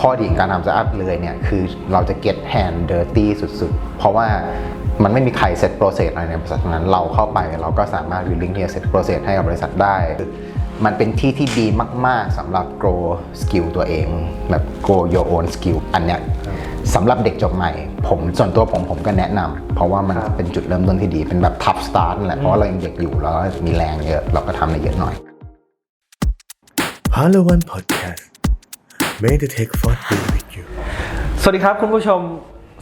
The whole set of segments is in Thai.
ข้อดีการทำสตาร์ทอัพเลยเนี่ย คือเราจะ get hand dirty สุดๆ เพราะว่ามันไม่มีใครเซตโปรเซสอะไรในบริษัทนั้น เราเข้าไปเราก็สามารถ willing ที่จะเซตโปรเซสให้กับบริษัทได้ มันเป็นที่ที่ดีมาก ๆสำหรับ grow skill ตัวเอง แบบ grow your own skill อันเนี้ยสำหรับเด็กจบใหม่ ผมส่วนตัวผมผมก็แนะนำเพราะว่ามันเป็นจุดเริ่มต้นที่ดีเป็นแบบ top start แหละเพราะเรายังเด็กอยู่แล้วมีแรงเยอะเราก็ทำได้เยอะหน่อย Hello One Podcast May the Tech for be with you สวัสดีครับคุณผู้ชม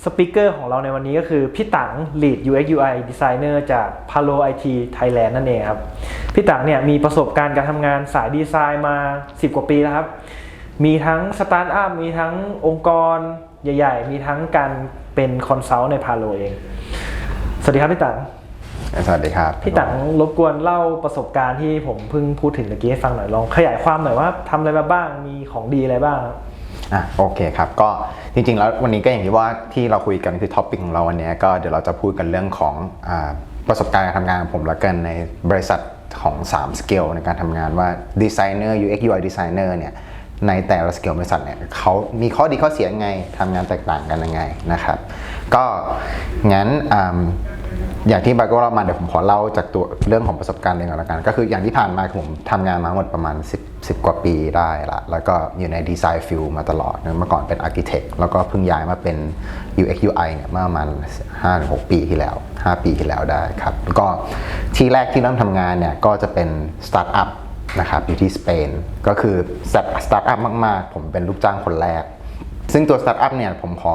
สปิเกอร์ของเราในวันนี้ก็คือพี่ตัง Lead UX UI Designer จาก Palo IT Thailand นั่นเองครับ พี่ตังเนี่ยมีประสบการณ์การทำงานสายดีไซน์มา 10 กว่าปีแล้วครับ มีทั้งสตาร์ทอัพ มีทั้งองค์กรใหญ่ ๆ มีทั้งการเป็นคอนซัลท์ใน Palo เอง สวัสดีครับพี่ตัง สวัสดีครับ พี่ตังรบกวนเล่าประสบการณ์ที่ผมเพิ่งพูดถึงเมื่อกี้ให้ฟังหน่อยลองขยายความหน่อยว่าทำอะไรมาบ้างมีของดีอะไรบ้างครับอะโอเคครับก็จริงๆ แล้ววันนี้ก็อย่างที่ว่าที่เราคุยกันคือท็อปิกของเราวันนี้ก็เดี๋ยวเราจะพูดกันเรื่องของอาประสบการณ์การทำงานของผมแล้วกันในบริษัทของ3สเกลในการทำงานว่าดีไซเนอร์ UX UI designer เนี่ยในแต่ละสเกลบริษัทเนี่ยเขามีข้อดีข้อเสียยังไงทำงานแตกต่างกันยังไงนะครับ ก็งั้น อย่างที่บาก็เล่ามาเดี๋ยวผมขอเล่าจากตัวเรื่องของประสบการณ์เลยก่อนละกัน ก็คืออย่างที่ผ่านมาผมทำงานมาหมดประมาณ 10 10 กว่าปีได้ละแล้วก็อยู่ในดีไซน์ฟิลมาตลอดเมื่อก่อนเป็นอาร์เคเต็กแล้วก็เพิ่งย้ายมาเป็น UX UI เนี่ยเมื่อประมาณ5-6 ปีที่แล้ว 5 ปีที่แล้วได้ครับก็ที่แรกที่เริ่มทำงานเนี่ยก็จะเป็นสตาร์ทอัพนะครับอยู่ที่สเปนก็คือสตาร์ทอัพมาก ๆ ผมเป็นลูกจ้างคนแรก ซึ่งตัวสตาร์ทอัพเนี่ยผมขอ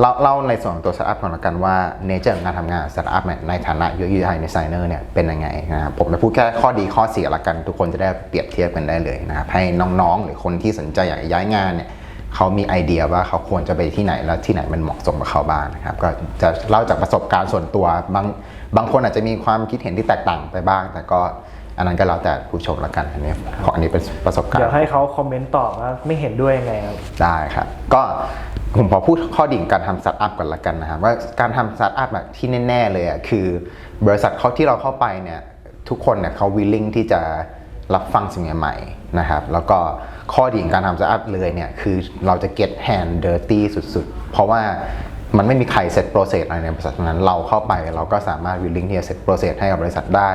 เล่าเล่าในส่วนของตัวสตาร์ทอัพก่อนละกันว่าเนเจอร์ของการทำงานสตาร์ทอัพเนี่ยในฐานะ UX UI designer เนี่ยเป็นยังไงนะครับผมจะพูดแค่ข้อดีข้อเสียละกัน ทุกคนจะได้เปรียบเทียบกันได้เลยนะครับให้น้องๆ หรือคนที่สนใจอยากจะย้ายงานเนี่ยเขามีไอเดียว่าเขาควรจะไปที่ไหนแล้วที่ไหนมันเหมาะสมกับเขาบ้างนะครับก็จะเล่าจากประสบการณ์ส่วนตัวบางบางคนอาจจะมีความคิดเห็นที่แตกต่างไปบ้าง แต่ก็อันนั้นก็แล้วแต่ผู้ชมละกันอันนี้ขออันนี้เป็นประสบการณ์เดี๋ยวให้เขาคอมเมนต์ตอบว่าไม่เห็นด้วยยังไงครับได้ครับ ก็ ผมขอพูดข้อดีของการทำสตาร์ทอัพก่อนละกันนะครับว่าการทำสตาร์ทอัพแบบที่แน่ ๆ เลยอะคือบริษัทเขาที่เราเข้าไปเนี่ยทุกคนเนี่ยเขา willing ที่จะรับฟังสิ่งใหม่ๆนะครับแล้วก็ข้อดีของการทำสตาร์ทอัพเลยเนี่ยคือเราจะ get hand dirty สุดๆ เพราะว่ามันไม่มีใครเซตโปรเซสอะไรในบริษัทนั้น เราเข้าไปเราก็สามารถ willing ที่จะเซตโปรเซสให้กับบริษัทได้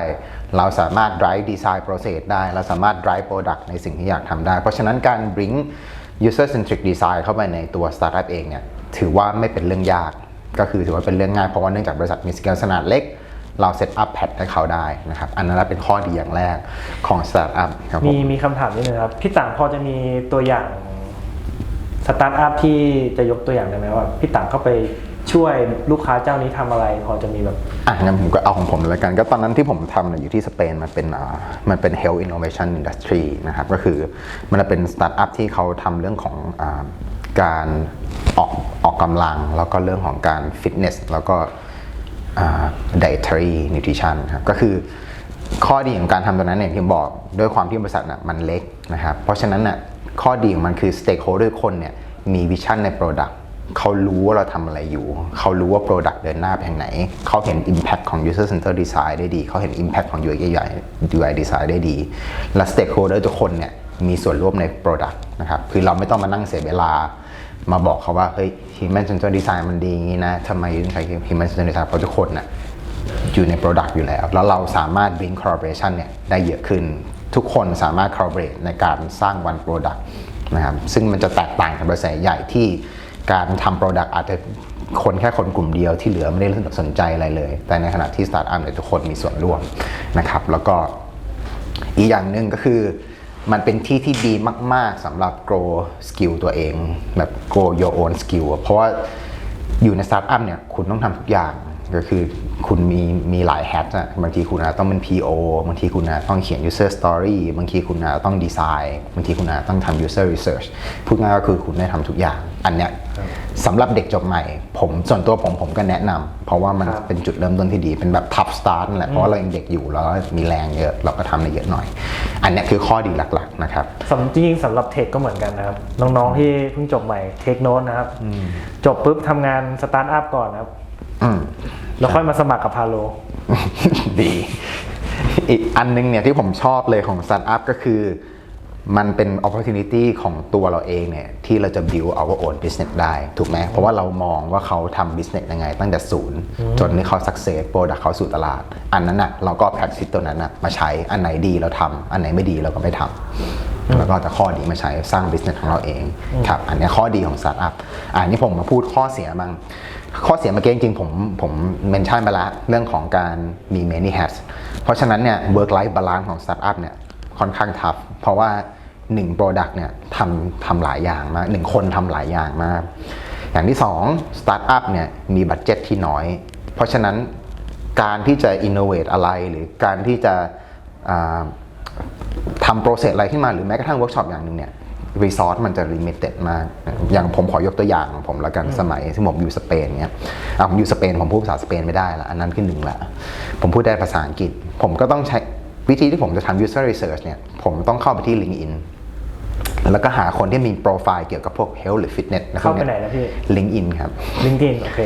เราสามารถ drive design process ได้ เราสามารถ drive product ในสิ่งที่อยากทำได้ เพราะฉะนั้นการ bring user centric design เข้าไปในตัว startup เองเนี่ยถือว่าไม่เป็นเรื่องยาก ก็คือถือว่าเป็นเรื่องง่ายเพราะว่าเนื่องจากบริษัทมีสเกลขนาดเล็ก เราเซตอัพแพทให้เขาได้นะครับ อันนั้นเป็นข้อดีอย่างแรกของ startup ครับมีมมีคำถามนิดนึงครับ พี่ต่างพอจะมีตัวอย่างสตาร์ทอัพที่จะยกตัวอย่างได้ไหมว่าพี่ต่างเข้าไป ช่วยลูกค้าเจ้านี้ทำอะไร พอจะมีแบบ อะงั้นผมก็เอาของผมเลยกัน ก็ตอนนั้นที่ผมทำเนี่ยอยู่ที่สเปนมันเป็นอ่ามันเป็น health innovation industry นะครับ ก็คือมันเป็นสตาร์ทอัพที่เขาทำเรื่องของอาการออกออกกำลัง แล้วก็เรื่องของการฟิตเนสแล้วก็อ่า dietary nutrition ครับก็คือข้อดีของการทำตัวนั้นเนี่ยที่ผมบอกด้วยความที่บริษัทน่ะมันเล็กนะครับ เพราะฉะนั้นน่ะข้อดีของมันคือ stakeholder คนเนี่ยมีวิชั่นใน product เขารู้ว่าเราทำอะไรอยู่ เขารู้ว่า Product เดินหน้าไปทางไหน เขาเห็น Impact ของ User Center Design ได้ดี เขาเห็น Impact ของ UX UI UI Design ได้ดี และ Stakeholder ทุกคนเนี่ยมีส่วนร่วมใน Product นะครับ คือเราไม่ต้องมานั่งเสียเวลา มาบอกเขาว่า เฮ้ย Human Center Design มันดีอย่างนี้นะทำไมถึงใช้ Human Center Design เพราะทุกคนน่ะอยู่ใน Product อยู่แล้ว แล้วเราสามารถ bring collaboration เนี่ยได้เยอะขึ้น ทุกคนสามารถ collaborate ในการสร้าง one product นะครับ ซึ่งมันจะแตกต่างกับบริษัทใหญ่ที่ การทำ Product อาจจะคนแค่คนกลุ่มเดียวที่เหลือไม่ได้สนใจอะไรเลย แต่ในขณะที่ Startup เนี่ยทุกคนมีส่วนร่วมนะครับ แล้วก็อีกอย่างหนึ่งก็คือมันเป็นที่ที่ดีมาก ๆสำหรับ grow skill ตัวเอง แบบ grow your own skill เพราะว่าอยู่ในสตาร์ทอัพเนี่ยคุณต้องทำทุกอย่าง ก็คือคุณมีมีหลายแฮทอะบางทีคุณอาจต้องเป็น PO บางทีคุณอาจต้องเขียน user story บางทีคุณอาจต้องดีไซน์บางทีคุณอาจต้องทำ user research พูดง่ายก็คือคุณได้ทำทุกอย่าง อันเนี้ยสำหรับเด็กจบใหม่ ผมส่วนตัวผมผมก็แนะนำเพราะว่ามันครับเป็นจุดเริ่มต้นที่ดีเป็นแบบ top start นั่นแหละเพราะว่าเรายังเด็กอยู่แล้วก็มีแรงเยอะเราก็ทำได้เยอะหน่อย อันเนี้ยคือข้อดีหลักๆนะครับสำจริงๆสำหรับเทคก็เหมือนกันนะครับน้องๆที่เพิ่งจบใหม่เทคโน้ตนะครับจบปุ๊บทำงานสตาร์ทอัพก่อนนะครับอืม แล้วค่อยมาสมัครกับพาโล ดี อีกอันนึงเนี่ยที่ผมชอบเลยของสตาร์ทอัพก็คือ มันเป็น opportunity ของตัวเราเองเนี่ยที่เราจะ build our own business ได้ ถูกไหมเพราะว่าเรามองว่าเขาทำ business ยังไง ตั้งแต่ศูนย์จนที่เขา success product เขาสู่ตลาด อันนั้นน่ะเราก็ practice ตัวนั้นน่ะมาใช้อันไหนดีเราทำอันไหนไม่ดีเราก็ไม่ทำแล้วก็จะข้อดีมาใช้สร้าง business ของเราเองครับอันเนี้ยข้อดีของ startup อันนี้ผมมาพูดข้อเสียบ้าง ข้อเสียเมื่อกี้จริงๆผมผมเมนชั่นไปแล้วเรื่องของการมี many hats เพราะฉะนั้นเนี่ย work life balance ของ startup เนี่ยค่อนข้างทัฟเพราะว่า1 product เนี่ยทำทำหลายอย่างมากหนึ่งคนทำหลายอย่างมาก อย่างที่2 startup เนี่ยมีบัตเจ็ตที่น้อย เพราะฉะนั้นการที่จะ innovate อะไรหรือการที่จะทำโปรเซสอะไรขึ้นมาหรือแม้กระทั่งเวิร์กช็อปอย่างหนึ่งเนี่ย รีซอสมันจะลิมิเต็ดมาก อย่างผมขอยกตัวอย่างของผมแล้วกันสมัยที่ผมอยู่สเปนเนี่ยอะผมอยู่สเปนผมพูดภาษาสเปนไม่ได้ละอันนั้นคือหนึ่งละ ผมพูดได้ภาษาอังกฤษ ผมก็ต้องใช้วิธีที่ผมจะทำ user research เนี่ย ผมต้องเข้าไปที่ LinkedIn แล้วก็หาคนที่มีโปรไฟล์เกี่ยวกับพวก health หรือ fitness นะเข้าไปไหนนะพี่ LinkedIn ครับ LinkedIn โอเค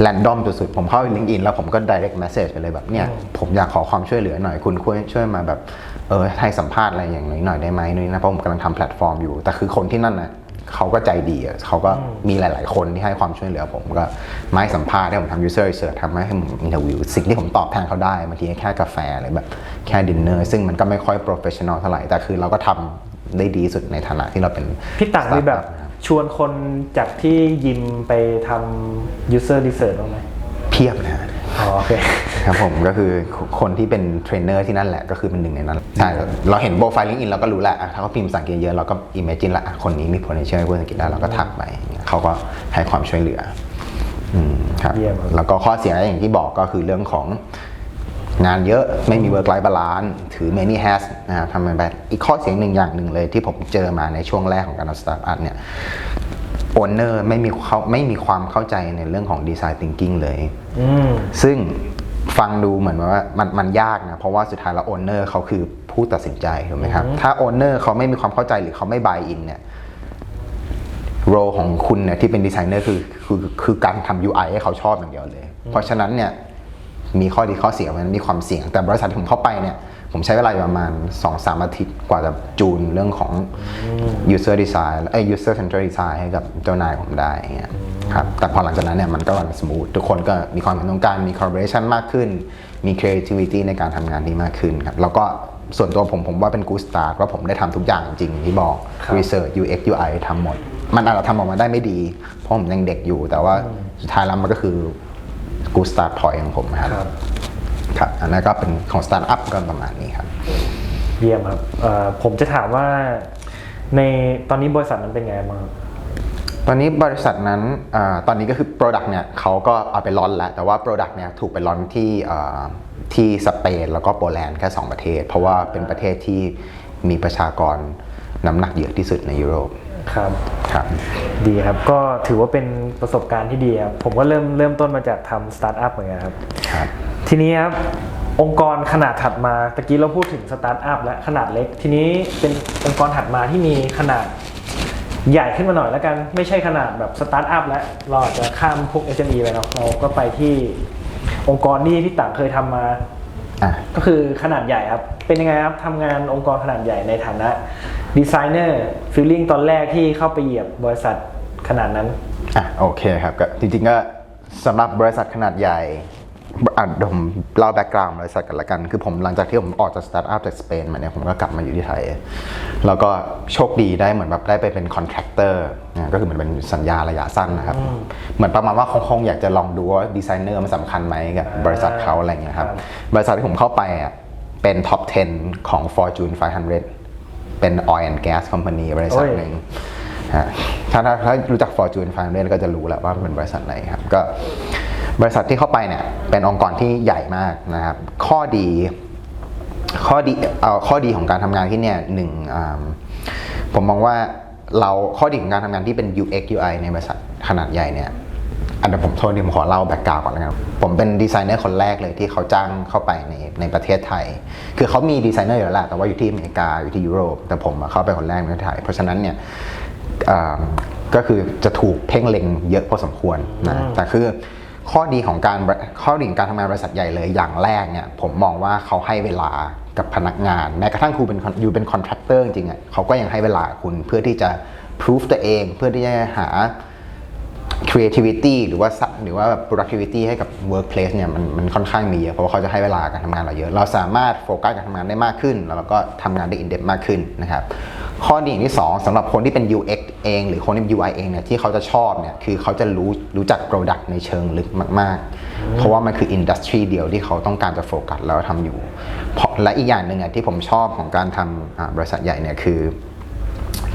แรนดอมสุดๆ ผมเข้าไป LinkedIn แล้วผมก็ direct message ไปเลยแบบเนี่ย ผมอยากขอความช่วยเหลือหน่อยคุณช่วยช่วยมาแบบ เออให้สัมภาษณ์อะไรอย่างนี้หน่อยได้ไหมนี่นะเพราะผมกำลังทำแพลตฟอร์มอยู่ แต่คือคนที่นั่นนะเขาก็ใจดีอะเขาก็มีหลาย ๆ คนที่ให้ความช่วยเหลือผมก็ไม่สัมภาษณ์ให้ผมทำ user research ทำให้ผมอินเทอร์วิวสิ่งที่ผมตอบแทนเขาได้บางทีแค่กาแฟหรือแบบแค่ดินเนอร์ซึ่งมันก็ไม่ค่อย professional เท่าไหร่ แต่คือเราก็ทำได้ดีสุดในฐานะที่เราเป็นพี่ต่างมีแบบ startup นะครับชวนคนจากที่ยิมไปทำ user research บ้างไหมเพียบนะฮะอ๋อ โอเคครับผมก็คือคนที่เป็นเทรนเนอร์ที่นั่นแหละก็คือเป็นหนึ่งในนั้นใช่เราเห็นโปรไฟล์ลิงก์อินเราก็รู้แหละอะถ้าเขาพิมพ์ภาษาอังกฤษเยอะเราก็อิมเมจินละอะคนนี้มี potential ให้พูดภาษาอังกฤษได้เราก็ทักไปอย่างเงี้ยเขาก็ให้ความช่วยเหลืออืมครับเยี่ยมครับแล้วก็ข้อเสียอย่างที่บอกก็คือเรื่องของงานเยอะไม่มี work life balance ถือ many hats นะครับทำมันแบบอีกข้อเสียหนึ่งอย่างหนึ่งเลยที่ผมเจอมาในช่วงแรกของการทำสตาร์ทอัพเนี่ย โอนเนอร์ไม่มีเขาไม่มีความเข้าใจในเรื่องของดีไซน์ thinking เลยอืมซึ่งฟังดูเหมือนว่ามันมันยากนะ เพราะว่าสุดท้ายแล้วโอนเนอร์เขาคือผู้ตัดสินใจถูกไหมครับ ถ้าโอนเนอร์เขาไม่มีความเข้าใจหรือเขาไม่บายอินเนี่ยโรของคุณเนี่ยที่เป็นดีไซเนอร์คือคือคือการทำ UI ให้เขาชอบอย่างเดียวเลย เพราะฉะนั้นเนี่ยมีข้อดีข้อเสียมันมีความเสี่ยงแต่บริษัทที่ผมเข้าไปเนี่ย ผมใช้เวลาอยู่ประมาณ 2-3 อาทิตย์กว่าจะจูนเรื่องของ user design เอ้ย user centered design ให้กับเจ้านายผมได้อย่างเงี้ยครับแต่พอหลังจากนั้นเนี่ยมันก็รันสมูททุกคนก็มีความเห็นตรงกันมี collaboration มากขึ้น มี creativity ในการทำงานที่มากขึ้นครับแล้วก็ส่วนตัวผมผมว่าเป็น good start ว่าผมได้ทำทุกอย่างจริงๆที่บอกครับ research UX UI ทำหมด มันอาจจะทำออกมาได้ไม่ดี เพราะผมยังเด็กอยู่ แต่ว่าสุดท้ายแล้วมันก็คือ good start point ของผมครับ ครับครับอันนั้นก็เป็นของ startup ก็ประมาณนี้ครับเยี่ยมครับเอ่อผมจะถามว่าในตอนนี้บริษัทนั้นเป็นไงบ้างครับตอนนี้บริษัทนั้นอาตอนนี้ก็คือ Product เนี่ยเขาก็เอาไปลอนแล้ว แต่ว่า Product เนี่ยถูกไปลอนที่อ่าที่สเปนแล้วก็โปแลนด์แค่ 2 ประเทศ เพราะว่าเป็นประเทศที่มีประชากรน้ำหนักเยอะที่สุดในยุโรป ครับครับ ดีครับก็ถือว่าเป็นประสบการณ์ที่ดีครับผมก็เริ่มเริ่มต้นมาจากทำสตาร์ทอัพเหมือนกันครับ ครับ ทีนี้ครับองค์กรขนาดถัดมาตะกี้เราพูดถึงสตาร์ทอัพและขนาดเล็ก ทีนี้เป็นองค์กรถัดมาที่มีขนาดใหญ่ขึ้นมาหน่อยแล้วกันไม่ใช่ขนาดแบบสตาร์ทอัพแล้วเราอาจจะข้ามพวก SME ไปเนาะเราก็ไปที่องค์กรที่พี่ต่างเคยทำมา อะก็คือขนาดใหญ่ครับ เป็นยังไงครับทำงานองค์กรขนาดใหญ่ในฐานะดีไซเนอร์ฟีลลิ่งตอนแรกที่เข้าไปเหยียบบริษัทขนาดนั้น อะโอเคครับก็จริงๆก็สำหรับบริษัทขนาดใหญ่ อะเดี๋ยวผมเล่าแบ็กกราวด์บริษัทกันละกัน คือผมหลังจากที่ผมออกจากสตาร์ทอัพจากสเปนมาเนี่ยผมก็กลับมาอยู่ที่ไทย แล้วก็โชคดีได้เหมือนแบบได้ไปเป็นคอนแทคเตอร์นะก็คือเหมือนเป็นสัญญาระยะสั้นนะครับ เหมือนประมาณว่าคงคงอยากจะลองดูว่าดีไซเนอร์มันสำคัญไหมกับบริษัทเขาอะไรเงี้ยครับครับ บริษัทที่ผมเข้าไปอะเป็นท็อป 10 ของ Fortune 500 เป็น oil and gas company บริษัทโอ้ยหนึ่งฮะถ้าถ้าถ้ารู้จัก Fortune 500 ก็จะรู้แหละว่ามันเป็นบริษัทไหนครับก็ บริษัทที่เข้าไปเนี่ยเป็นองค์กรที่ใหญ่มากนะครับ ข้อดีข้อดีเอ่อข้อดีของการทำงานที่เนี่ยหนึ่งอ่าผมมองว่าเราข้อดีของการทำงานที่เป็น UX UI ในบริษัทขนาดใหญ่เนี่ยอันนี้ผมโทษดีผมขอเล่าแบ็กกราวก่อนแล้วกันผมเป็นดีไซเนอร์คนแรกเลยที่เขาจ้างเข้าไปในในประเทศไทย คือเขามีดีไซเนอร์อยู่แล้วแหละแต่ว่าอยู่ที่อเมริกาอยู่ที่ยุโรป แต่ผมอะเข้าไปคนแรกในประเทศไทย เพราะฉะนั้นเนี่ยอ่าก็คือจะถูกเพ่งเล็งเยอะพอสมควรนะแต่คือ ข้อดีของการข้อดีของการทำงานบริษัทใหญ่เลยอย่างแรกเนี่ยผมมองว่าเขาให้เวลากับพนักงาน แม้กระทั่งครูเป็นอยู่เป็นคอนแทคเตอร์จริงๆอะเขาก็ยังให้เวลาคุณเพื่อที่จะ proof ตัวเอง เพื่อที่จะหา creativity หรือว่าสะหรือว่าแบบ productivity ให้กับ workplace เนี่ยมันมันค่อนข้างมีเยอะเพราะว่าเขาจะให้เวลาการทำงานเราเยอะ เราสามารถโฟกัสการทำงานได้มากขึ้น แล้วเราก็ทำงานได้ in depth มากขึ้นนะครับ ข้อดีอย่างที่2สำหรับคนที่เป็น UX เอง หรือคนที่เป็น UI เองเนี่ยที่เขาจะชอบเนี่ยคือเขาจะรู้รู้จัก product ในเชิงลึกมาก ๆ เพราะว่ามันคือ industry เดียวที่เขาต้องการจะโฟกัสแล้วทำอยู่เพราะและอีกอย่างหนึ่งอะที่ผมชอบของการทำอ่าบริษัทใหญ่เนี่ยคือ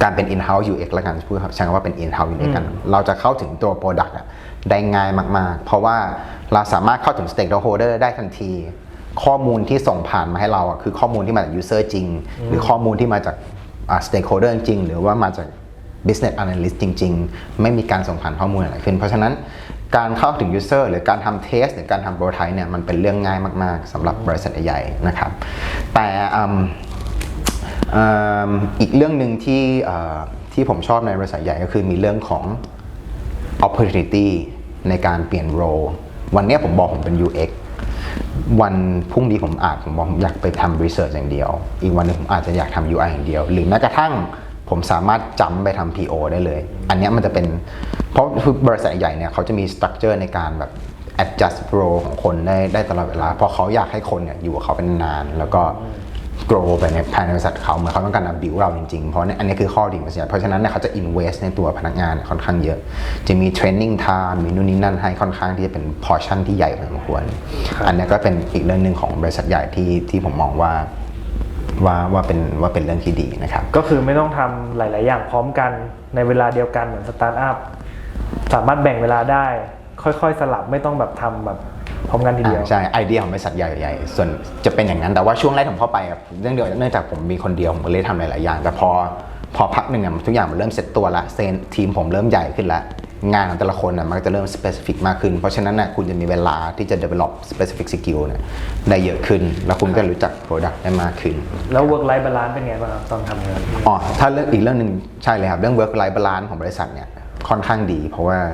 การเป็น in-house UX แล้วกันพูดใช้คำว่าเป็น in-house UX กัน เราจะเข้าถึงตัว product อะได้ง่ายมาก ๆ เพราะว่าเราสามารถเข้าถึง stakeholder ได้ทันที ข้อมูลที่ส่งผ่านมาให้เราอะคือข้อมูลที่มาจาก user จริง หรือข้อมูลที่มาจาก อ่า stakeholder จริง หรือว่ามาจาก business analyst จริง ๆ ไม่มีการส่งผ่านข้อมูลอะไรขึ้น เพราะฉะนั้นการเข้าถึง user หรือการทำ test หรือการทำ prototype เนี่ยมันเป็นเรื่องง่ายมาก ๆสำหรับบริษัทใหญ่ๆนะครับ แต่อีกเรื่องหนึ่งที่ที่ผมชอบในบริษัทใหญ่ก็คือมีเรื่องของ opportunity ในการเปลี่ยน role วันนี้ผมบอกผมเป็น UX วันพรุ่งนี้ผมอาจผมบอกผมอยากไปทำรีเสิร์ชอย่างเดียว อีกวันหนึงผมอาจจะอยากทำ UI อย่างเดียว หรือแม้กระทั่งผมสามารถจำไปทำ PO ได้เลย อันนี้มันจะเป็น เพราะบริษัทใหญ่เนี่ยเขาจะมีสตรัคเจอร์ในการแบบ adjust role ของคนได้ได้ตลอดเวลา เพราะเขาอยากให้คนเนี่ยอยู่กับเขาเป็นนาน แล้วก็ grow ไปในภายในบริษัทเขาเหมือนเขาต้องการจะ build เราจริงๆ เพราะเนี่ยอันนี้คือข้อดีของบริษัทเพราะฉะนั้นเนี่ยเขาจะ invest ในตัวพนักงานเนี่ยค่อนข้างเยอะ จะมี training time มีนู่นนี่นั่นให้ค่อนข้างที่จะเป็น portion ที่ใหญ่พอสมควร อันเนี้ยก็เป็นอีกเรื่องหนึ่งของบริษัทใหญ่ที่ที่ผมมองว่าว่าว่าเป็นว่าเป็นเรื่องที่ดีนะครับ ก็คือไม่ต้องทำหลาย ๆ อย่างพร้อมกันในเวลาเดียวกันเหมือนสตาร์ทอัพสามารถแบ่งเวลาได้ ค่อย ๆ สลับไม่ต้องแบบทำแบบ พร้อมกันทีเดียวอ่าใช่ไอเดียของบริษัทใหญ่ๆส่วนจะเป็นอย่างนั้นแต่ว่าช่วงแรกผมเข้าไปอะเรื่องเดียวเนื่องจากผมมีคนเดียวผมก็เลยทำหลายๆอย่าง แต่พอพอพักหนึ่งอะทุกอย่างมันเริ่มเซ็ตตัวละเซนทีมผมเริ่มใหญ่ขึ้นละงานของแต่ละคนอะมันก็จะเริ่ม specific มากขึ้น เพราะฉะนั้นนะคุณจะมีเวลาที่จะ develop specific skill เนี่ยได้เยอะขึ้น แล้วคุณก็รู้จัก product ได้มากขึ้น แล้ว work life balance เป็นไงบ้างครับตอนทำงานอ๋อถ้าเรื่องอีกเรื่องหนึ่งใช่เลยครับ เรื่อง work life balance ของบริษัทเนี่ยค่อนข้างดี เพราะว่าอ่า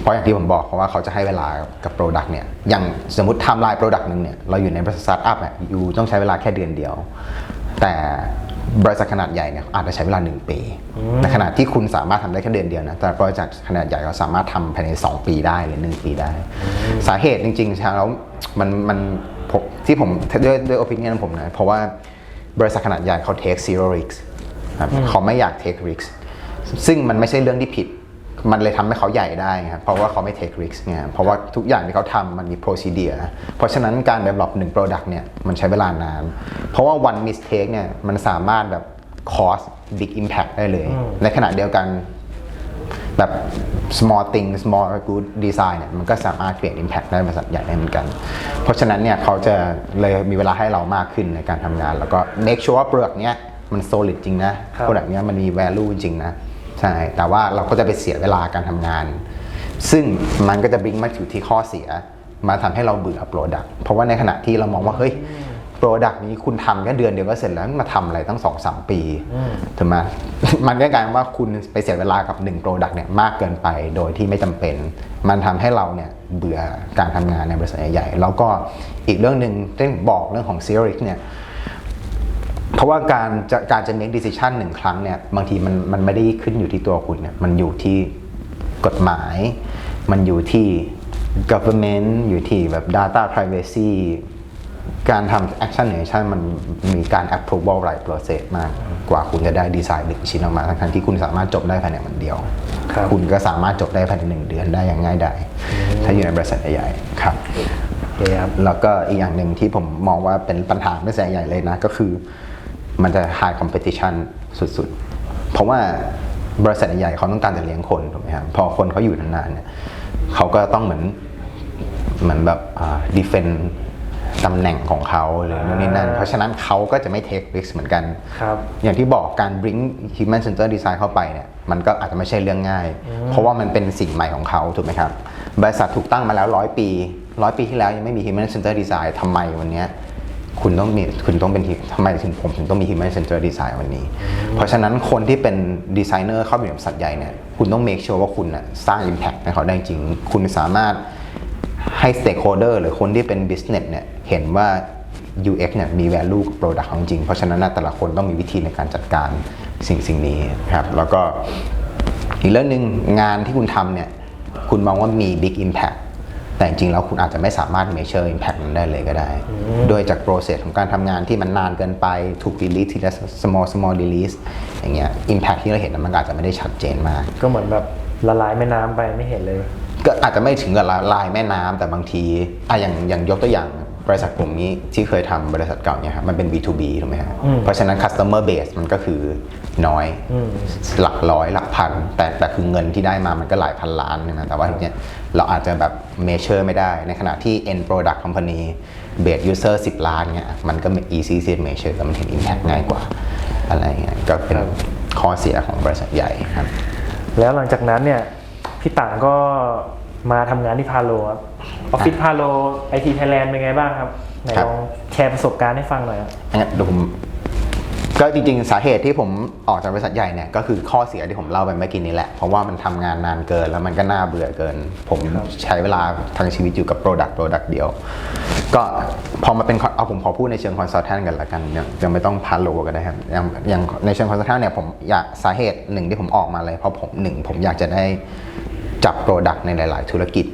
เพราะอย่างที่ผมบอกเพราะว่าเขาจะให้เวลากับ Product เนี่ยอย่างสมมติไทม์ไลน์ Product หนึ่งเนี่ยเราอยู่ในบริษัทสตาร์ทอัพเนี่ยอยู่ต้องใช้เวลาแค่เดือนเดียว แต่บริษัทขนาดใหญ่เนี่ยอาจจะใช้เวลา 1 ปีในขณะที่คุณสามารถทำได้แค่เดือนเดียวนะแต่บริษัทขนาดใหญ่เขาสามารถทำภายใน 2 ปีได้หรือ 1 ปีได้ สาเหตุจริงๆแล้วมันมันผมที่ผมด้วยด้วย opinion ของผมนะเพราะว่าบริษัทขนาดใหญ่เขา take zero risk ครับเขาไม่อยาก take risk ซึ่งมันไม่ใช่เรื่องที่ผิด มันเลยทำให้เขาใหญ่ได้ครับเพราะว่าเขาไม่ take risk ไงเพราะว่าทุกอย่างที่เขาทำมันมี procedure เพราะฉะนั้นการ develop หนึ่ง product เนี่ยมันใช้เวลานาน เพราะว่า one mistake เนี่ยมันสามารถแบบ cause big impact ได้เลย ในขณะเดียวกันแบบ small thing small good design เนี่ยมันก็สามารถเปลี่ยน impact ได้บริษัทใหญ่ได้เหมือนกัน เพราะฉะนั้นเนี่ยเขาจะเลยมีเวลาให้เรามากขึ้นในการทำงาน แล้วก็ make sure ว่า product เนี้ยมัน solid จริงนะครับ product เนี้ยมันมี value จริงนะ ใช่แต่ว่าเราก็จะไปเสียเวลาการทำงาน ซึ่งมันก็จะ bring มาอยู่ที่ข้อเสีย มาทำให้เราเบื่อ product เพราะว่าในขณะที่เรามองว่าเฮ้ย product นี้คุณทำแค่เดือนเดียวก็เสร็จแล้วมาทำอะไรตั้งสองสามปีถูกไหมมันก็กลายเป็นว่าคุณไปเสียเวลากับ1 product เนี่ยมากเกินไปโดยที่ไม่จำเป็น มันทำให้เราเนี่ยเบื่อการทำงานในบริษัทใหญ่ๆแล้วก็อีกเรื่องหนึ่งที่บอกเรื่องของ zero risk เนี่ย เพราะว่าการจะการจะ make decision หนึ่งครั้งเนี่ยบางทีมันมันไม่ได้ขึ้นอยู่ที่ตัวคุณเนี่ยมันอยู่ที่กฎหมาย มันอยู่ที่ government อยู่ที่แบบ data privacy การทำ action หนึ่ง action มันมีการ approval หลาย process มากกว่าคุณจะได้ดีไซน์หนึ่งชิ้นออกมาทั้งๆที่คุณสามารถจบได้ภายในวันเดียวครับคุณก็สามารถจบได้ภายในหนึ่งเดือนได้อย่างง่ายดายถ้าอยู่ในบริษัทใหญ่ๆครับโอเคครับแล้วก็อีกอย่างหนึ่งที่ผมมองว่าเป็นปัญหาไม่ใช่ใหญ่เลยนะก็คือ มันจะ high competition สุดๆ เพราะว่าบริษัทใหญ่เขาต้องการจะเลี้ยงคนถูกไหมครับพอคนเขาอยู่นานๆเนี่ยเขาก็ต้องเหมือนเหมือนแบบอ่า defend ตำแหน่งของเขาหรือนู่นนี่นั่น เพราะฉะนั้นเขาก็จะไม่ take risk เหมือนกันครับอย่างที่บอกการ bring human center design เข้าไปเนี่ยมันก็อาจจะไม่ใช่เรื่องง่าย เพราะว่ามันเป็นสิ่งใหม่ของเขาถูกไหมครับ บริษัทถูกตั้งมาแล้วร้อยปีร้อยปีที่แล้วยังไม่มี human center design ทำไมวันเนี้ย คุณต้องมีคุณต้องเป็นทีมทำไมถึงผมถึงต้องมี human centered design วันนี้ เพราะฉะนั้นคนที่เป็นดีไซเนอร์เข้าไปอยู่ในบริษัทใหญ่เนี่ยคุณต้อง make sure ว่าคุณน่ะสร้าง impact ให้เขาได้จริง คุณสามารถให้ stakeholder หรือคนที่เป็น business เนี่ยเห็นว่า UX เนี่ยมี value กับ product ของจริง เพราะฉะนั้นน่ะแต่ละคนต้องมีวิธีในการจัดการสิ่งสิ่งนี้ครับแล้วก็อีกเรื่องหนึ่งงานที่คุณทำเนี่ยคุณมองว่ามี big impact แต่จริงๆแล้วคุณอาจจะไม่สามารถ measure impact นั้นได้เลยก็ได้ โดยจาก process ของการทำงานที่มันนานเกินไปถูก release ทีละ small small release อย่างเงี้ย impact ที่เราเห็นน่ะมันอาจจะไม่ได้ชัดเจนมาก ก็เหมือนแบบละลายแม่น้ำไปไม่เห็นเลย ก็อาจจะไม่ถึงกับละลายแม่น้ำแต่บางทีอะอย่างอย่างยกตัวอย่างบริษัทกลุ่มนี้ที่เคยทำบริษัทเก่าเนี่ยครับมันเป็น B2B ถูกไหมครับเพราะฉะนั้น customer base มันก็คือน้อยหลักร้อยหลักพัน แต่แต่คือเงินที่ได้มามันก็หลายพันล้านใช่ไหมแต่ว่าทีเนี้ย เราอาจจะแบบ measure ไม่ได้ ในขณะที่ end product company base user 10 ล้านเนี่ยมันก็ easy to measure แล้วมันเห็น impact ง่ายกว่าอะไรเงี้ยก็เป็นข้อเสียของบริษัทใหญ่ครับ แล้วหลังจากนั้นเนี่ยพี่ต่างก็มาทำงานที่พาโลครับออฟฟิศพาโลไอทีไทยแลนด์เป็นไงบ้างครับไหนครับลองแชร์ประสบการณ์ให้ฟังหน่อยครับงั้นเดี๋ยวผม ก็จริงๆ สาเหตุที่ผมออกจากบริษัทใหญ่เนี่ยก็คือข้อเสียที่ผมเล่าไปเมื่อกี้นี้แหละ เพราะว่ามันทำงานนานเกินแล้วมันก็น่าเบื่อเกิน ผมใช้เวลาทั้งชีวิตอยู่กับ Product Product เดียว ก็พอมาเป็นเอาผมขอพูดในเชิงคอนซัลแทนกันละกันยังยังไม่ต้องพาโลก็ได้ครับอย่างอย่างในเชิงคอนซัลแทนเนี่ยผมอยากสาเหตุหนึ่งที่ผมออกมาเลยเพราะผมหนึ่งผมอยากจะได้จับ Product ในหลาย ๆ ธุรกิจ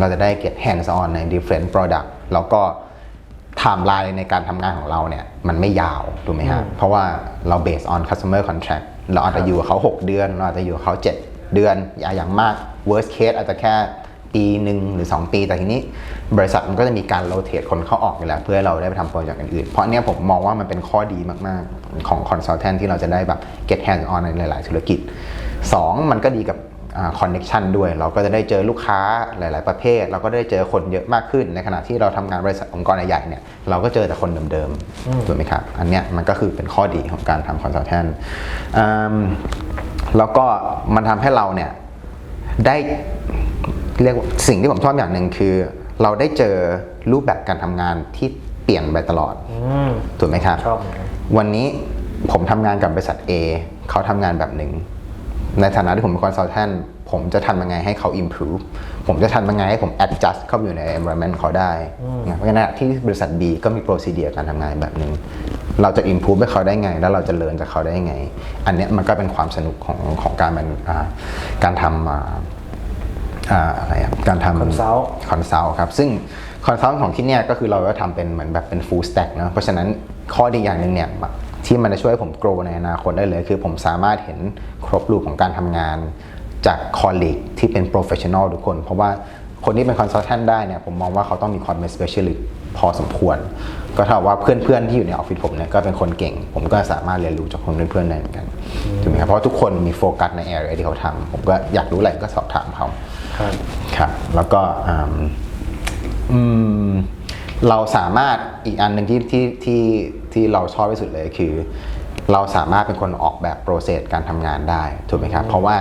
เราจะได้ get hands on ใน different product แล้วก็ ไทม์ไลน์ในการทำงานของเราเนี่ยมันไม่ยาวถูกไหมฮะ เพราะว่าเรา based on customer contract เราอาจจะอยู่กับเขา 6 เดือน เราอาจจะอยู่กับเขา 7 เดือน อย่าอย่างมาก worst case อาจจะแค่ปีหนึ่งหรือ 2 ปี แต่ทีนี้บริษัทมันก็จะมีการ rotate คนเข้าออกอยู่แล้ว เพื่อให้เราได้ไปทำโปรเจกต์อื่นๆ เพราะอันเนี้ยผมมองว่ามันเป็นข้อดีมากๆ ของ consultant ที่เราจะได้แบบ get hands on ในหลาย ๆ ธุรกิจ 2 มันก็ดีกับ คอนเน็ชันด้วย เราก็จะได้เจอลูกค้าหลาย ๆ ประเภท เราก็ได้เจอคนเยอะมากขึ้น ในขณะที่เราทำงานบริษัทองค์กรใหญ่ๆเนี่ยเราก็เจอแต่คนเดิมๆถูกไหมครับ อันเนี้ยมันก็คือเป็นข้อดีของการทำคอนซัลแทนแล้วก็มันทำให้เราเนี่ยได้เรียกว่าสิ่งที่ผมชอบอย่างหนึ่งคือ เราได้เจอรูปแบบการทำงานที่เปลี่ยนไปตลอดอืมถูกไหมครับชอบเหมือนกันวันนี้ผมทำงานกับบริษัท A เขาทำงานแบบหนึ่ง ในฐานะที่ผมเป็นคอนซัลแทนผมจะทำยังไงให้เขา improve ผมจะทำยังไงให้ผม adjust เข้าไปอยู่ใน environment เขาได้นะเพราะฉะนั้นที่บริษัท B ก็มี procedure การทำงานแบบหนึ่งเราจะ improve ให้เขาได้ไง แล้วเราจะเรียนจากเขาได้ไง อันเนี้ยมันก็เป็นความสนุกของของการมันอ่าการทำอ่าอ่าอะไรอะการทำ Consult คอนซัลท์ครับ ซึ่งคอนซัลท์ของที่เนี่ยก็คือเราก็ทำเป็นเหมือนแบบเป็น full stack นะเพราะฉะนั้นข้อดีอย่างหนึ่งเนี่ย ที่มันจะช่วยผมโกรในอนาคตได้เลย คือผมสามารถเห็นครบรูปของการทำงาน จากคอลลีกที่เป็น professional ทุกคน เพราะว่าคนที่เป็น consultant ได้เนี่ยผมมองว่าเขาต้องมีความเป็น specialist พอสมควร ก็เท่ากับว่าเพื่อนๆที่อยู่ในออฟฟิศผมเนี่ยก็เป็นคนเก่ง ผมก็สามารถเรียนรู้จากคนเพื่อนๆได้เหมือนกันถูกไหมครับเพราะว่าทุกคนมีโฟกัสใน area ที่เขาทำผมก็อยากรู้อะไรก็สอบถามเขาครับครับแล้วก็อืมอืมเราสามารถอีกอันหนึ่งที่ที่ที่ ที่เราชอบที่สุดเลยคือ เราสามารถเป็นคนออกแบบโปรเซสการทำงานได้ถูกไหมครับ เพราะว่า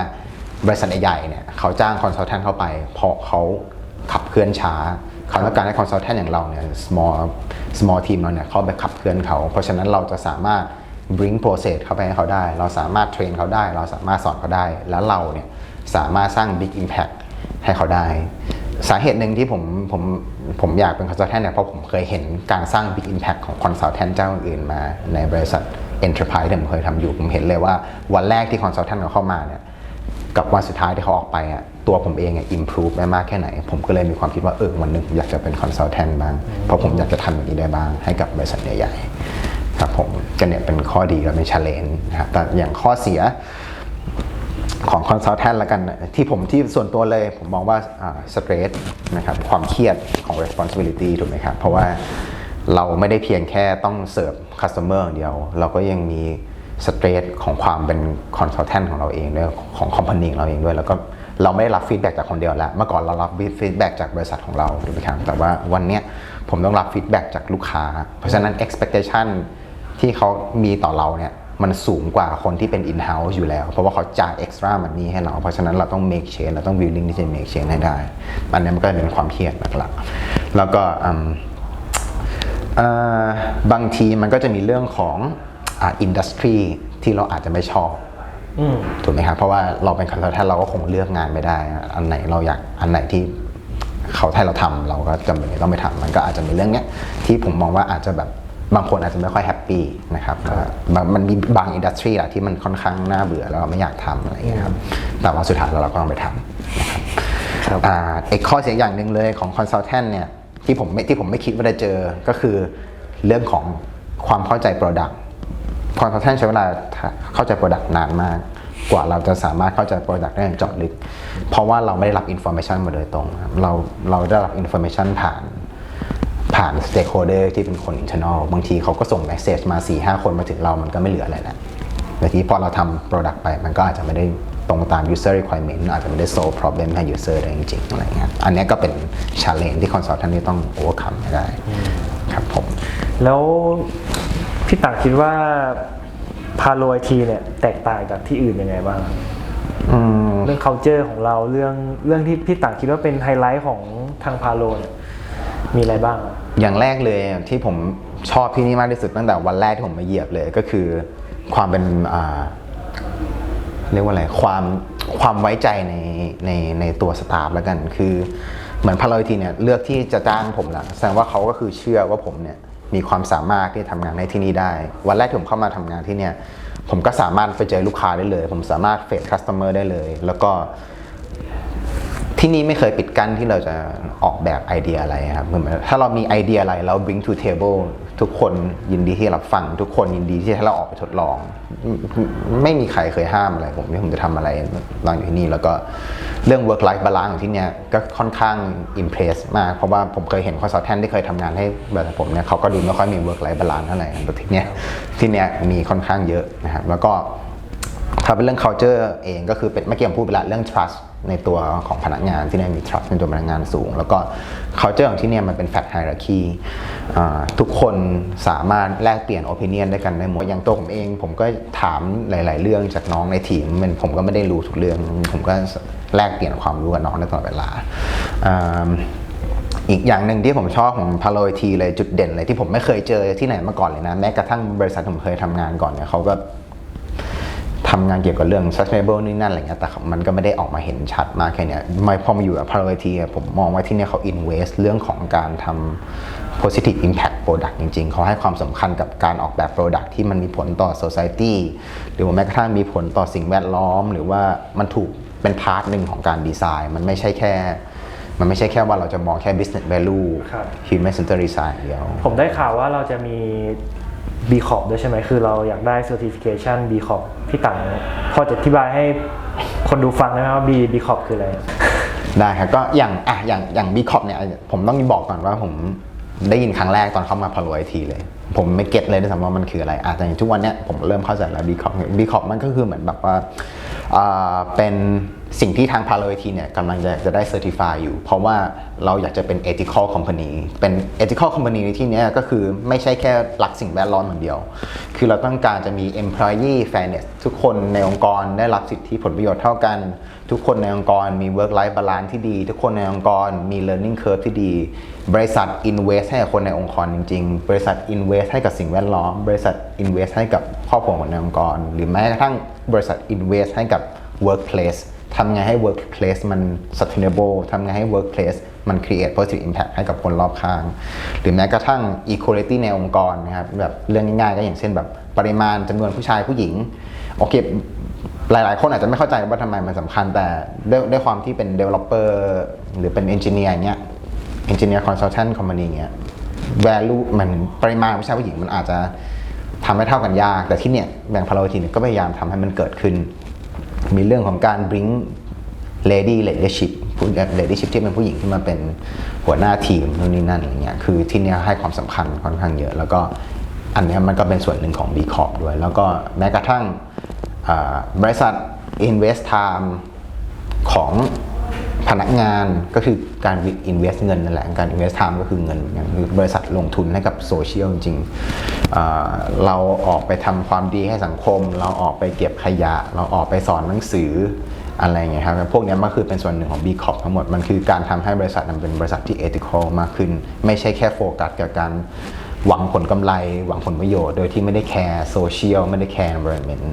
บริษัทใหญ่ๆเนี่ยเขาจ้างคอนซัลแทนเข้าไป เพราะเขาขับเคลื่อนช้าเขาต้องการให้คอนซัลแทนอย่างเราเนี่ย small small team เราเนี่ยเข้าไปขับเคลื่อนเขา เพราะฉะนั้นเราจะสามารถ bring process เข้าไปให้เขาได้ เราสามารถเทรนเขาได้ เราสามารถสอนเขาได้ แล้วเราเนี่ยสามารถสร้าง big impact ให้เขาได้ สาเหตุหนึ่งที่ผมผมผมอยากเป็นคอนซัลแทนเนี่ยเพราะผมเคยเห็นการสร้าง big impact ของคอนซัลแทนเจ้าอื่นมาในบริษัท enterprise ที่ผมเคยทำอยู่ ผมเห็นเลยว่าวันแรกที่คอนซัลแทนเขาเข้ามาเนี่ยกับวันสุดท้ายที่เขาออกไปอะตัวผมเองอะ improve ได้มากแค่ไหน ผมก็เลยมีความคิดว่าเออวันหนึ่งผมอยากจะเป็น consultant บ้าง เพราะผมอยากจะทำอย่างนี้ได้บ้างให้กับบริษัทใหญ่ๆครับผมก็เนี่ยเป็นข้อดีและเป็น challenge นะครับแต่อย่างข้อเสีย ของคอนซัลแทนละกัน ที่ผมที่ส่วนตัวเลย ผมมองว่าสเตรสนะครับความเครียดของ responsibility ถูกไหมครับ เพราะว่าเราไม่ได้เพียงแค่ต้องเสิร์ฟ customer อย่างเดียว เราก็ยังมีสเตรสของความเป็นคอนซัลแทนของเราเองด้วยของคอมพานีของเราเองด้วย แล้วก็เราไม่ได้รับฟีดแบ็จากคนเดียวแล้ว เมื่อก่อนเรารับฟีดแบ็จากบริษัทของเราถูกไหมครับแต่ว่าวันนี้ผมต้องรับฟีดแบ็จากลูกค้า เพราะฉะนั้น expectation ที่เขามีต่อเราเนี่ย มันสูงกว่าคนที่เป็น in-house อยู่แล้ว เพราะว่าเขาจ่าย extra money ให้เรา เพราะฉะนั้นเราต้อง make change เราต้อง willing ที่จะ make change ให้ได้ อันนี้มันก็เป็นความเครียดหลักๆ แล้วก็บางทีมันก็จะมีเรื่องของอ่าอินดัสทรีที่เราอาจจะไม่ชอบถูกไหมครับ เพราะว่าเราเป็นคอนซัลแทนเราก็คงเลือกงานไม่ได้ อันไหนเราอยากอันไหนที่เขาให้เราทำเราก็จำเป็นต้องไปทำมันก็อาจจะมีเรื่องเนี้ยที่ผมมองว่าอาจจะแบบ บางคนอาจจะไม่ค่อยแฮปปี้นะครับบางมันมีบางอินดัสทรีแหละที่มันค่อนข้างน่าเบื่อแล้วเราไม่อยากทำอะไรอย่างเงี้ยครับแต่ว่าสุดท้ายแล้วเราก็ต้องไปทำนะครับครับอ่าอีกข้อเสียอย่างหนึ่งเลยของคอนซัลแทนเนี่ยที่ผมไม่ที่ผมไม่คิดว่าจะเจอก็คือเรื่องของความเข้าใจ Product คอนซัลแทนใช้เวลาเข้าใจ Product นานมาก กว่าเราจะสามารถเข้าใจ Product ได้อย่างเจาะลึก เพราะว่าเราไม่ได้รับ Information มาโดยตรงครับเราเราได้รับ Information ผ่าน ผ่าน Stakeholder ที่เป็นคน internal บางทีเขาก็ส่ง Message มา4-5คนมาถึงเรามันก็ไม่เหลืออะไรแล้วบางทีพอเราทำ Product ไปมันก็อาจจะไม่ได้ตรงตาม user requirement อาจจะไม่ได้ solve problem ให้ user ได้จริงๆอะไรเงี้ยอันเนี้ยก็เป็น challenge ที่ consultant ที่ต้อง overcome ให้ได้ครับผม แล้วพี่ต่างคิดว่าพาโลไอทีเนี่ยแตกต่างจากที่อื่นยังไงบ้างอืมเรื่อง culture ของเราเรื่องเรื่องที่พี่ต่างคิดว่าเป็นไฮไลท์ของทางพาโลเนี่ย มีอะไรบ้าง อย่างแรกเลยที่ผมชอบที่นี่มากที่สุดตั้งแต่วันแรกที่ผมมาเหยียบเลยก็คือ ความเป็นอ่าเรียกว่าอะไรความความไว้ใจในในในตัวสตาฟแล้วกัน คือเหมือนพาราทีเนี่ยเลือกที่จะจ้างผมละแสดงว่าเขาก็คือเชื่อว่าผมเนี่ยมีความสามารถที่จะทำงานในที่นี่ได้ วันแรกที่ผมเข้ามาทำงานที่เนี่ยผมก็สามารถไปเจอลูกค้าได้เลย ผมสามารถเฟดคัสเตอร์ได้เลย แล้วก็ ที่นี่ไม่เคยปิดกั้นที่เราจะออกแบบไอเดียอะไรครับเหมือนถ้าเรามีไอเดียอะไรเรา bring to table ทุกคนยินดีที่จะรับฟัง ทุกคนยินดีที่ให้เราออกไปทดลอง ไม่มีใครเคยห้ามอะไรผมที่ผมจะทำอะไรตอนอยู่ที่นี่ แล้วก็เรื่อง work life balance ของที่เนี่ยก็ค่อนข้าง impress มาก เพราะว่าผมเคยเห็นคอนซัลแทนที่เคยทำงานให้แบบผมเนี่ยเขาก็ดูไม่ค่อยมี work life balance เท่าไหร่แต่ที่เนี่ยที่เนี่ยมีค่อนข้างเยอะนะครับแล้วก็ถ้าเป็นเรื่อง culture เองก็คือเป็นเมื่อกี้ผมพูดไปแล้วเรื่อง trust ในตัวของพนักงานที่เนี่ยมี trust ในตัวพนักงานสูง แล้วก็ culture ของที่เนี่ยมันเป็น flat hierarchy ทุกคนสามารถแลกเปลี่ยน opinion ได้กันได้หมดอย่างตัวผมเอง ผมก็ถามหลาย ๆ เรื่องจากน้องในทีมมันผมก็ไม่ได้รู้ทุกเรื่อง ผมก็แลกเปลี่ยนความรู้กับน้องได้ตลอดเวลาอีกอย่างหนึ่งที่ผมชอบของพาโลทีเลยจุดเด่นเลยที่ผมไม่เคยเจอที่ไหนมาก่อนเลยนะ แม้กระทั่งบริษัทที่ผมเคยทำงานก่อนเนี่ยเขาก็ ทำงานเกี่ยวกับเรื่อง sustainable นี่นั่นอะไรเงี้ย แต่มันก็ไม่ได้ออกมาเห็นชัดมากแค่เนี้ยไม่พอมาอยู่กับพาโลทีผมมองว่าที่เนี่ยเขา invest เรื่องของการทำ positive impact product จริง ๆ เขาให้ความสำคัญกับการออกแบบ product ที่มันมีผลต่อ society หรือว่าแม้กระทั่งมีผลต่อสิ่งแวดล้อม หรือว่ามันถูกเป็นพาร์ทหนึ่งของการดีไซน์ มันไม่ใช่แค่มันไม่ใช่แค่ว่าเราจะมองแค่ business value ครับ human centered design อย่างเดียว ผมได้ข่าวว่าเราจะมี B Corp ด้วยใช่ไหมคือเราอยากได้ Certification B Corp พี่ตังพอจะอธิบายให้คนดูฟังได้ไหมว่า B B Corp คืออะไร ได้ครับก็อย่างอะอย่างอย่าง b c o p เนี่ยผมต้องบอกก่อนว่าผมได้ยินครั้งแรกตอนเข้ามาพาโลไอทีเลย ผมไม่เก็ตเลยด้วยซ้ำว่ามันคืออะไรอะแต่อย่างทุกวันเนี้ยผมเริ่มเข้าใจแล้ว b c o p b c o p มันก็คือเหมือนแบบว่า เป็นสิ่งที่ทางพาโลไอทีเนี่ยกำลังจะจะได้เซอร์ติฟายอยู่ เพราะว่าเราอยากจะเป็น ethical company เป็น ethical company ในที่นี้ก็คือไม่ใช่แค่รักสิ่งแวดล้อมอย่างเดียว คือเราต้องการจะมี employee fairness ทุกคนในองค์กรได้รับสิทธิผลประโยชน์เท่ากัน ทุกคนในองค์กรมี work life balance ที่ดี ทุกคนในองค์กรมี learning curve ที่ดี บริษัท invest ให้กับคนในองค์กรจริง ๆ บริษัท invest ให้กับสิ่งแวดล้อม บริษัท invest ให้กับ ครอบครัวของในองค์กร หรือแม้กระทั่งบริษัท invest ให้กับ workplace ทำไงให้ workplace มัน sustainable ทำไงให้ workplace มัน create positive impact ให้กับคนรอบข้าง หรือแม้กระทั่ง equality ในองค์กรนะครับแบบเรื่องง่ายๆก็อย่างเช่นแบบปริมาณจำนวนผู้ชายผู้หญิงโอเคหลายๆ คนอาจจะไม่เข้าใจว่าทำไมมันสำคัญแต่ด้วยด้วยความที่เป็น developer หรือเป็น engineer อย่างเงี้ย engineer consultant company เงี้ย value มันปริมาณผู้ชายผู้หญิงมันอาจจะ ทำให้เท่ากันยาก แต่ที่เนี่ยแบ่งพาราทีนก็พยายามทำให้มันเกิดขึ้น มีเรื่องของการ bring lady leadership ผู้ leadership ที่เป็นผู้หญิงที่มาเป็นหัวหน้าทีมนู่นนี่นั่นอะไรเงี้ยคือที่เนี่ยให้ความสำคัญค่อนข้างเยอะ แล้วก็อันเนี้ยมันก็เป็นส่วนหนึ่งของ B Corp ด้วย แล้วก็แม้กระทั่งบริษัท invest time ของ พนักงานก็คือการ invest เงินนั่นแหละ การ invest time ก็คือเงินอย่างคือบริษัทลงทุนให้กับโซเชียลจริงๆเราออกไปทำความดีให้สังคม เราออกไปเก็บขยะ เราออกไปสอนหนังสืออะไรเงี้ยครับพวกนี้มันคือเป็นส่วนหนึ่งของ B Corp ทั้งหมด มันคือการทำให้บริษัทมันเป็นบริษัทที่ ethical มากขึ้น ไม่ใช่แค่โฟกัสกับการหวังผลกำไร หวังผลประโยชน์ โดยที่ไม่ได้แคร์โซเชียลไม่ได้แคร์ environment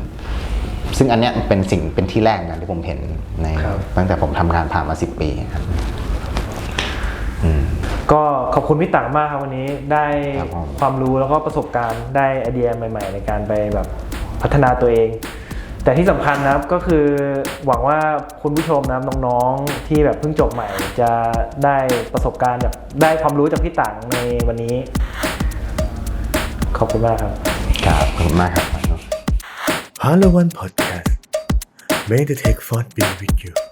ซึ่งอันเนี้ยเป็นสิ่งเป็นที่แรกนะที่ผมเห็นในครับ ตั้งแต่ผมทำงานผ่านมา10ปีครับ ก็ขอบคุณพี่ต่างมากครับวันนี้ได้ครับผม ความรู้แล้วก็ประสบการณ์ได้ไอเดียใหม่ ๆ ในการไปแบบพัฒนาตัวเอง แต่ที่สำคัญนะครับก็คือหวังว่าคุณผู้ชมนะครับน้องๆที่แบบเพิ่งจบใหม่ จะได้ประสบการณ์แบบได้ความรู้จากพี่ต่างในวันนี้ ขอบคุณมากครับ ครับขอบคุณมากครับ Palawan Podcast. May the Tech Fund be with you.